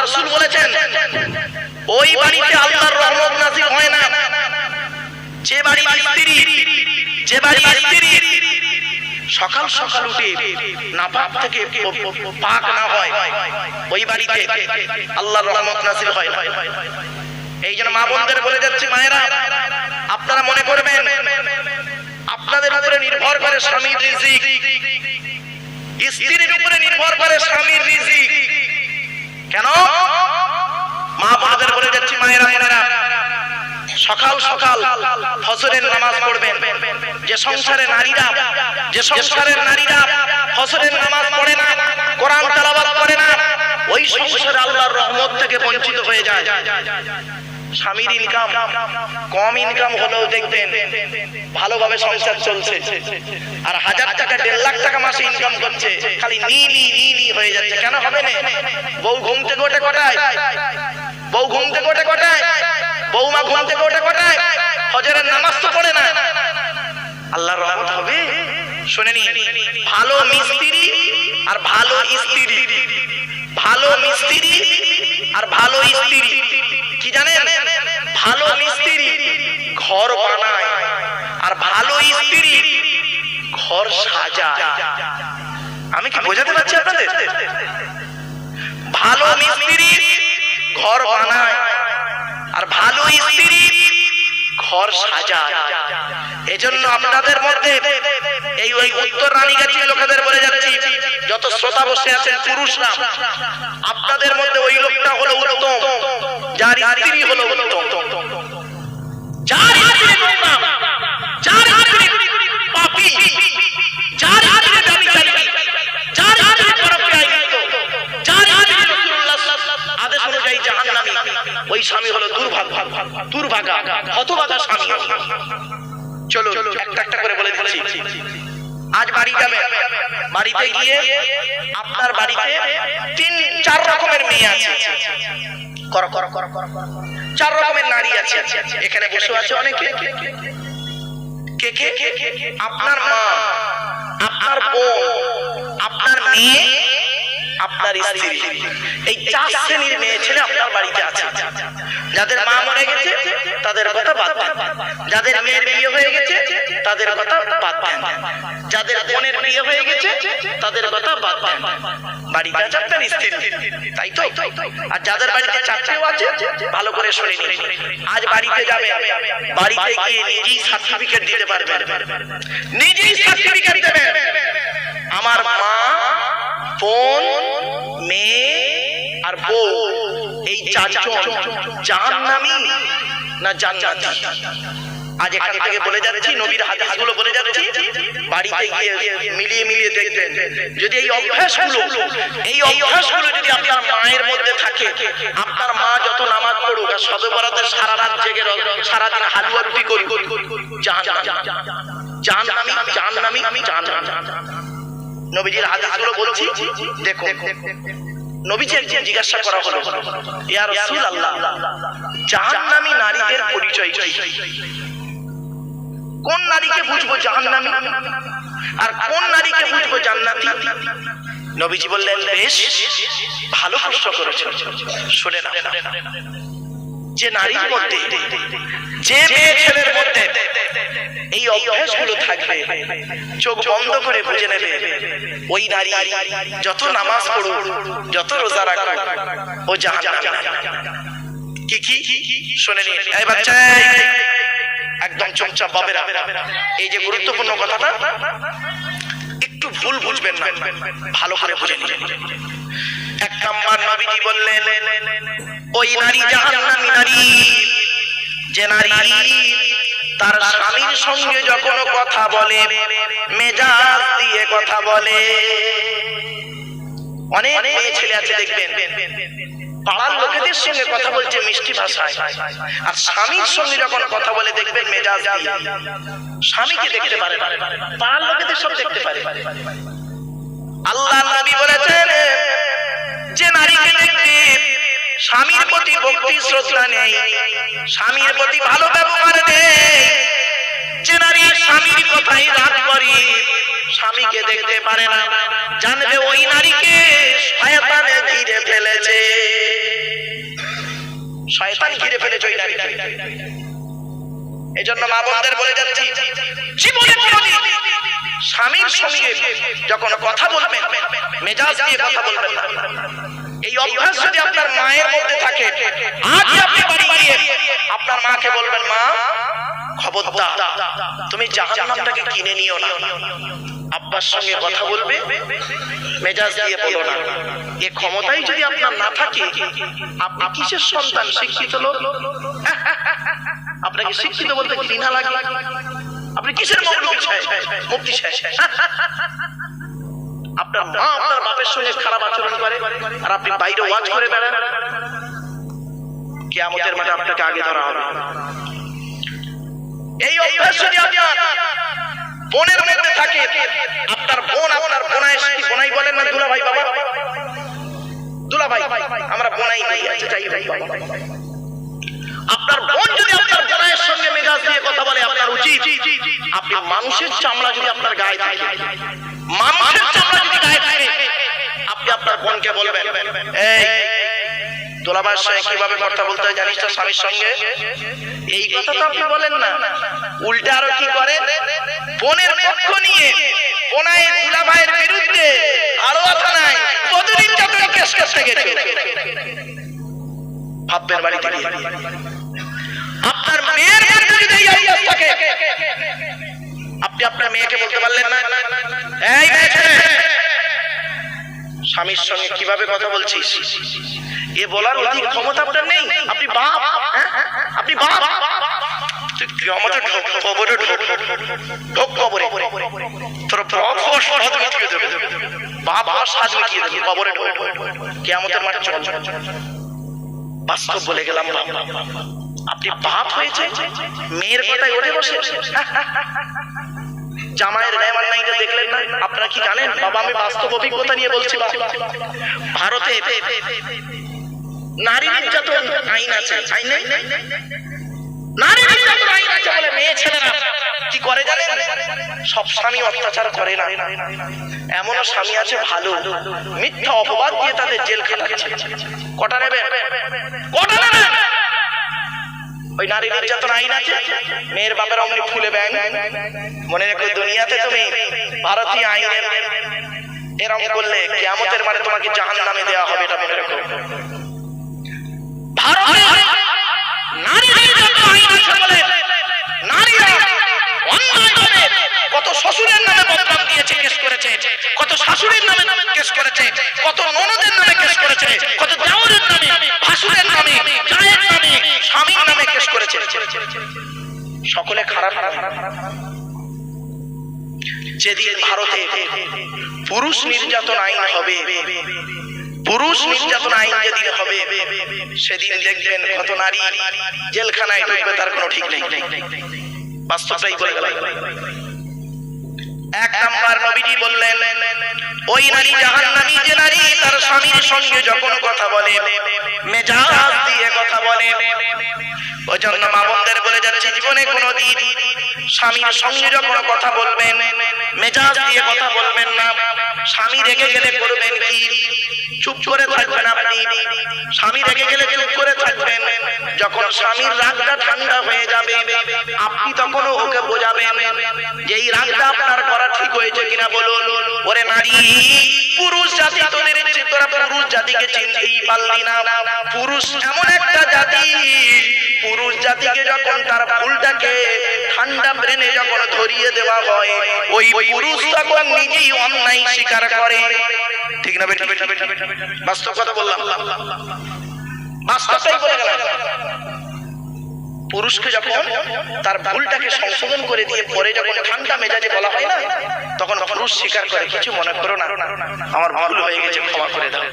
রাসূল বলেছেন, ওই বাড়িতে আল্লাহর রহমত নাযিল হয় না। যে বাড়ি স্ত্রী, যে বাড়ি স্ত্রী সকাল সকাল উঠে নাপাক থেকে পাক না হয়, ওই বাড়িতে আল্লাহর রহমত নাযিল হয় না। এই জন্য মা বোনদের বলে যাচ্ছি, মায়েরা, আপনারা মনে করবেন, আপনাদের উপরে নির্ভর করে স্বামীর রিজিক। স্ত্রীর উপরে নির্ভর করে স্বামীর রিজিক। কেন? মা বোনদের বলে যাচ্ছি, মায়েরা বোনেরা সকাল সকাল ফসরের নামাজ পড়বেন। যে সংসারে নারীরা, যে সংসারের নারীরা ফজরের নামাজ পড়ে না, কোরআন তেলাওয়াত করে না, ওই সংসারে আল্লাহর রহমত থেকে বঞ্চিত হয়ে যায়। স্বামীর ইনকাম কম ইনকাম হলেও দেখবেন ভালোভাবে সংসার চলছে। আর হাজার টাকা, দেড় লাখ টাকা মাসে ইনকাম করছে, খালি নি নি নি নি হয়ে যাচ্ছে। কেন হবে না? বউ ঘুম থেকে ওঠে কটায়? বউ ঘুম থেকে ওঠে কটায়? বৌমা ঘুম থেকে ওঠে কটায়? হজরের নামাজ তো পড়ে না। আল্লাহর রহমত হবে? শুনে নি ভালো মিস্ত্রি আর ভালো স্ত্রী। ভালো মিস্ত্রি আর ভালো স্ত্রী। ভালো মিস্ত্রি ঘর বানায়, আর ভালো স্ত্রী ঘর সাজায়। আমি কি বোঝাতে পারছি আপনাদের? ভালো মিস্ত্রি ঘর বানায়, আর ভালো স্ত্রী ঘর সাজায়। এজন্য আপনাদের মধ্যে এই ওই উত্তর রানীগাছি লোকেদের বলে যাচ্ছি, যত শ্রোতা বসে আছেন পুরুষরা আপনাদের মধ্যে ওই লোকটা হলো উত্তম, যার স্ত্রী হলো উত্তম। যার স্ত্রী নোংরা, যার স্ত্রী পাপী, যার স্ত্রী ব্যভিচারী, যার পরকীয়ায় লিপ্ত, যার স্ত্রী রাসূলুল্লাহ আদেশ অনুযায়ী জাহান্নামী, ওই স্বামী হলো দুর্ভাগা দুর্ভাগা হতভাগা স্বামী। চলো একটা একটা করে বলে দিচ্ছি। আজ বাড়ি যাবে বাড়িতে গিয়ে আপনার বাড়িতে তিন চার রকমের মেয়ে আছে। কর করো কর কর। চার রকমের নারী আছে। এখানে বসে আছে অনেকে। কে কে? আপনার মা আপনার বোন আপনার মেয়ে আপনার স্ত্রী। এই চার শ্রেণির মেয়ে ছেলে আপনার বাড়িতে আছে। যাদের মা মরে গেছে, তাদের কথা বাদ যাদের মেয়ের বিয়ে হয়ে গেছে, তাদের কথা বাদ যাদের বোনের বিয়ে হয়ে গেছে, তাদের কথা বাদ বাড়িতে আছে আপনার স্ত্রী। তাই তো? আর যাদের বাড়িতে চারটেও আছে, ভালো করে শুনে নিন। আজ বাড়িতে যাবে। বাড়িতে গিয়ে নিজেই সার্টিফিকেট দিতে পারবেন। নিজেই সার্টিফিকেট দেবেন। আমার মা বোন, মেয়ে আর বউ। এই চারজন জাহান্নামী না জান্নাতি। আজ এখান থেকে বলে যাচ্ছি, নবীর হাদিসগুলো বলে যাচ্ছি, বাড়িতে গিয়ে মিলিয়ে মিলিয়ে দেখবেন। যদি এই অভ্যাসগুলো এই অভ্যাসগুলো যদি আপনার মায়ের মধ্যে থাকে, আপনার মা যত নামাজ পড়ুক আর সবে বরাতে সারা রাত জেগে র- সারাদিন হালুয়া রুটি করুক, জাহান্নামী। জাহান্নামী জাহান্নামী জাহান্নামী। নবীজির হাদিসগুলো বলছি, দেখুন। নবীজি একজন জিজ্ঞাসা করা হলো, ইয়া রাসূলুল্লাহ, জাহান্নামী নারীদের পরিচয় কি? কোন নারীকে বুঝব জাহান্নামী? আর কোন নারীকে বুঝব জান্নাতি? নবীজি বললেন, বেশ, ভালো প্রশ্ন করেছ। শুনে না যে নারীর মধ্যে যে মেয়ে ছেলের মধ্যে এই অভ্যাসগুলো থাকবে চোখ বন্ধ করে বুঝে নেবে ওই নারী যত নামাজ পড়ুক যত রোজা রাখুক ও জাহান্নামী। কি কি? শুনে নিন। এই বাচ্চা একদম চুপচাপ বাবেরা এই যে গুরুত্বপূর্ণ কথাটা একটু ভুল বুঝবেন না ভালো করে বুঝে নিন। এক নাম্বার নবীজি বললেন ওই নারী জাহান্নামী নারী, যে নারী তার স্বামীর সঙ্গে যখন কথা বলে, মেজাজ দিয়ে কথা বলে। অনেক মেয়ে ছেলে আছে, দেখবেন, পাড়ার লোকেদের সঙ্গে কথা বলছে মিষ্টি ভাষায়। আর স্বামীর সঙ্গে যখন কথা বলে, দেখবেন মেজাজ স্বামীকে দেখতে পারে পাড়ার লোকেদের সব দেখতে পারে। আল্লাহ নবী বলেছেন, যে নারীকে দেখবে স্বামীর প্রতি ভক্তি শ্রদ্ধা নেই। স্বামীর প্রতি ভালো ব্যবহার নেই। যে নারী স্বামীর কথাই স্বামীকে দেখতে পারে না। জানবে ওই নারীকে শয়তানে ঘিরে ফেলেছে। শয়তান ঘিরে ফেলেছে ওই নারী এই জন্য মা বোনদের বলে যাচ্ছি, জীবনে স্বামীর সঙ্গে যখন কথা বলবেন, মেজাজ দিয়ে কথা বলবেন না। এই অভ্যাস যদি আপনার মায়ের মধ্যে থাকে আজ আপনি বাড়ি গিয়ে আপনার মাকে বলবেন, মা, খবরদার, তুমি জাহান্নামটাকে কিনে নিও না। আব্বার সঙ্গে কথা বলবে, মেজাজ দিয়ে বলো না। এ ক্ষমতাই যদি আপনার না থাকে, আপনি কিসের সন্তান, শিক্ষিত লোক? আপনাকে শিক্ষিত বলতে ঘৃণা লাগে? আপনি কিসের মৌলবী সাহেব? মুক্তি সাহেব? আপনার মা, আপনার বাপের সঙ্গে খারাপ আচরণ করে আর আপনি বাইরে ওয়াজ করে বেড়ান। কেয়ামতের মাঠে আপনাকে আগে ধরা হবে। এই অভ্যাস যদি আপনার বোনের মধ্যে থাকে, আপনার বোন, আপনার বোনাই কি বোনাই বলেন না দুলা ভাই বাবা? দুলা ভাই আমরা বোনাই নাই আছে যাই ভাই আপনার বোন যদি উচিত আপনি মানুষের চামড়া যদি আপনার গায়ে থাকে, মানুষের চামড়া যদি গায়ে থাকে, আপনি আপনার বোনকে বলবেন, এই দোলাবার কীভাবে কথা বলতে হয় জানিস তো স্বামীর সঙ্গে? এই কথা তো আপনি বলেন না। উল্টা আরও কি করে বোনের পক্ষ নিয়ে বোনাই দুলা বিরুদ্ধে আরও থানায় কতদিন যাতে কেস করতে গেছে? ভাববেন বাড়িতে। আপনার মেয়ের মধ্যে যদি এই অভ্যাস থাকে, আপনি আপনার মেয়েকে বলতে পারলেন না? এই স্বামীর সঙ্গে কীভাবে কথা বলছিস? এ বলার অধিক ক্ষমতা আপনার নেই। আপনি বাপ হ্যাঁ? আপনি বাপ। কিয়ামতে ঢোক কবরে ঢোক ঢোক কবরে। তোর বাপ ও সাজ মিটিয়ে দেবে। বাপ আর সাজ মিটিয়ে দেবে চল। বাস্তব বলে গেলাম বাপ। আপনি বাপ হয়েছে? মেয়ের কথায় ওঠে বসে। জামাইয়ের রেমান নাইটা দেখলেন না? আপনারা কি জানেন? বাবা, আমি বাস্তব অভিজ্ঞতা নিয়ে বলছি ভারতে নারী নির্যাতন আইন আছে। আইন নারী নির্যাতন আইন আছে বলে মেয়ে ছেলেরা কি করে জানেন? সব স্বামী অত্যাচার করে না। এমনও স্বামী আছে ভালো। মিথ্যা অপবাদ দিয়ে তাদের জেল খাটাচ্ছে। কটা নেবে কটা নেবে ওই নারী নির্যাতন আইন আছে। মেয়ের বাপের অমনি ফুলে ব্যাং মনে রেখো, দুনিয়াতে তুমি ভারতীয় আইনের এরকম করলে কেয়ামতের মানে তোমাকে জাহান নামে দেওয়া হবে এটা মনে রেখো। কত শ্বশুরের নামে বদনাম দিয়েছে, কেস করেছে। কত শাশুড়ির নামে নামে কেস করেছে কত ননদের নামে কেস করেছে কত দেওরের নামে ভাসুরের নামে জায়ের নামে স্বামীর নামে কেস করেছে সকলে খারাপ যেদিন ভারতে পুরুষ নির্যাতন আইন হবে, পুরুষ নির্যাতন আইন যেদিন হবে, সেদিন দেখবেন কত নারী জেলখানায় ঢুকবে, তার কোনো ঠিক নেই। বাস্তবটাই বলে গেল। এক নাম্বার নবীজি বললেন, ওই নারী জাহান্নামী যে নারী, তার স্বামীর সঙ্গে যখন কথা বলে, মেজাজ দিয়ে কথা বলে। ওই জন্য মা বলে যাচ্ছে, জীবনে কোনো দিন স্বামীর সঙ্গে যখন কথা বলবেন, মেজাজ দিয়ে কথা বলবেন না। স্বামী রেগে গেলে করবেন কি, চুপ করে থাকবেন আপনি। স্বামী রেগে গেলে চুপ করে থাকবেন। যখন স্বামীর রাগটা ঠান্ডা হয়ে যাবে, আপনি তখন ওকে বোঝাবেন। পুরুষ জাতি তোদের তোরা পুরুষ জাতিকে চিনতেই পারলি না। পুরুষ এমন একটা জাতি, পুরুষ জাতিকে যখন তার ভুলটাকে ঠান্ডা ব্রেনে যখন ধরিয়ে দেওয়া হয়, ওই পুরুষ তখন নিজেই অন্যায় স্বীকার করে। ঠিক না বেটা বেটা বেটা? বাস্তব কথা বললাম। বাস্তবটাই বলে গেলাম। পুরুষকে যখন তার ভুলটাকে সংশোধন করে দিয়ে পরে যখন ঠান্ডা মেজাজে বলা হয় না, তখন পুরুষ স্বীকার করে, কিছু মনে করো না, আমার ভুল হয়ে গেছে, ক্ষমা করে দাও।